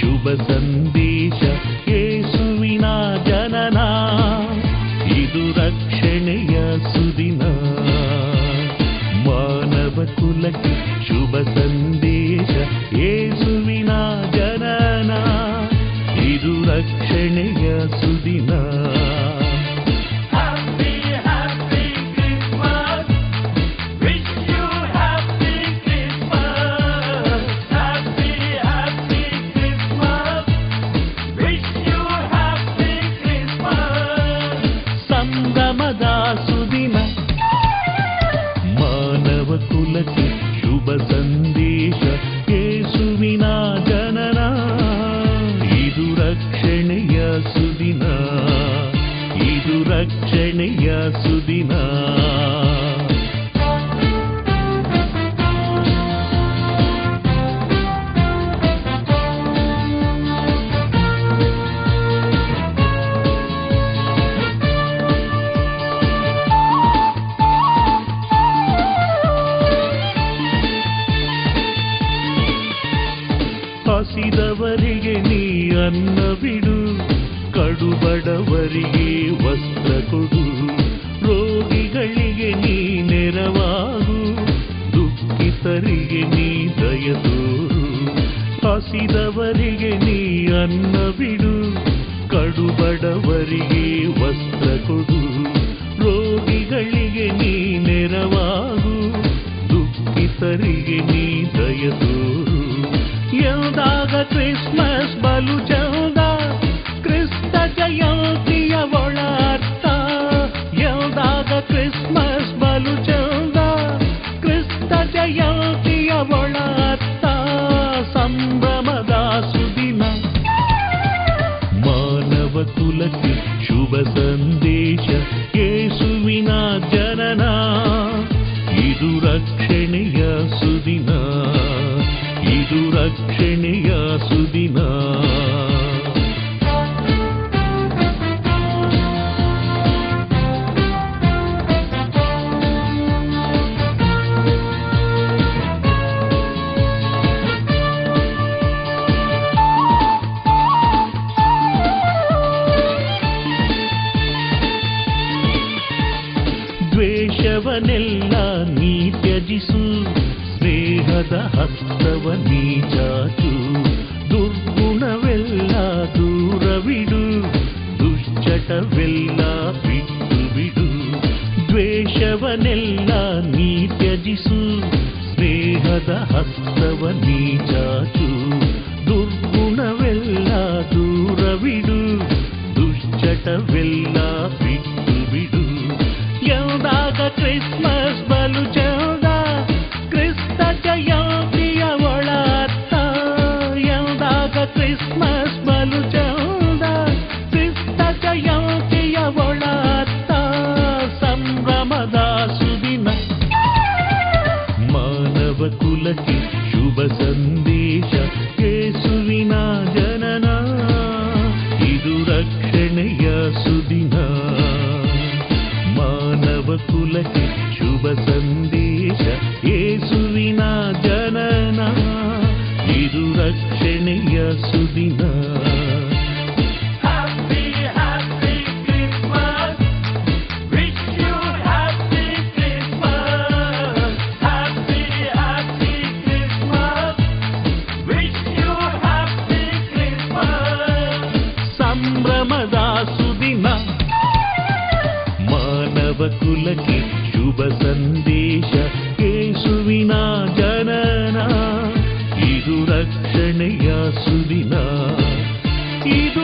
ಶುಭ ಸಂದೇಶ, ಯೇಸುವಿನ ಜನನ. ಇದು ರಕ್ಷಣೆಯ ಸುದಿನ. ಮಾನವ ಕುಲಕ್ಕೆ ಶುಭ ಸಂದೇಶ, ಯೇಸುವಿನ ಜನನ. ಇದು ರಕ್ಷಣೆಯ ಸುದಿನ. ರಕ್ಷಣೆಯ ಸುದಿನ. ಇದು ರಕ್ಷಣೆಯ ಸುದಿನ. ಹಸಿದವರಿಗೆ ನೀ ಅನ್ನ ಬಿಡು. ಕಡುಬಡವರಿಗೆ ವಸ್ತ್ರ ಕೊಡು. ರೋಗಿಗಳಿಗೆ ನೀ ನೆರವಾಗು. ದುಃಖಿತರಿಗೆ ನೀ ದಯದು ಹಸಿದವರಿಗೆ ನೀ ಅನ್ನ ಬಿಡು. ಕಡುಬಡವರಿಗೆ ವಸ್ತ್ರ ಎಂದಾಗ ಕ್ರಿಸ್ಮಸ್ ಬಲು ಚಂದ ಕ್ರಿಸ್ತ ಜಯಂತಿಯ ಒಳಾರ್ಥ ಎಂದಾಗ ಕ್ರಿಸ್ಮಸ್ ಬಲು ಚಂದ ಕ್ರಿಸ್ತ ಜಯಂತಿಯ ಒಳಾರ್ಥ ಸಂಭ್ರಮದ ಸುದಿನ ಮಾನವ ಕುಲಕ್ಕೆ ಶುಭ ಸಂದೇಶ ಇದು ಸ್ನೇಹದ ಹಸ್ತವ ನೀ ಚಾಚು ದುರ್ಗುಣವೆಲ್ಲ ದೂರವಿಡು, ದುಶ್ಚಟವೆಲ್ಲ ಬಿಟ್ಟು ಬಿಡು ದ್ವೇಷವನೆಲ್ಲ ನೀ ತ್ಯಜಿಸು, ಸ್ನೇಹದ ಹಸ್ತವ ನೀ ಚಾಚು ದುರ್ಗುಣವೆಲ್ಲ ದೂರವಿಡು, ದುಶ್ಚಟವೆಲ್ಲ ಬಿಟ್ಟು ಬಿಡು ಯಾವಾಗ ಕ್ರಿಸ್ಮಸ್ ಬಲು ಚಂದ ಸಂದೇಶ ಯೇಸುವಿನ ಜನನ, ಇದು ರಕ್ಷಣೆಯ ಸುದಿನ. ಮಾನವ ಕುಲಕ್ಕೆ ಶುಭ ಸಂದೇಶ ಯೇಸುವಿನ ಜನನ, ಇದು ರಕ್ಷಣೆಯ ಸುದಿನ. ಕುಲಕ್ಕೆ ಶುಭ ಸಂದೇಶ. ಕೇಸುವಿನ ಜನನ ಇದು ರಕ್ಷಣೆಯ ಸುದಿನ. ಇದು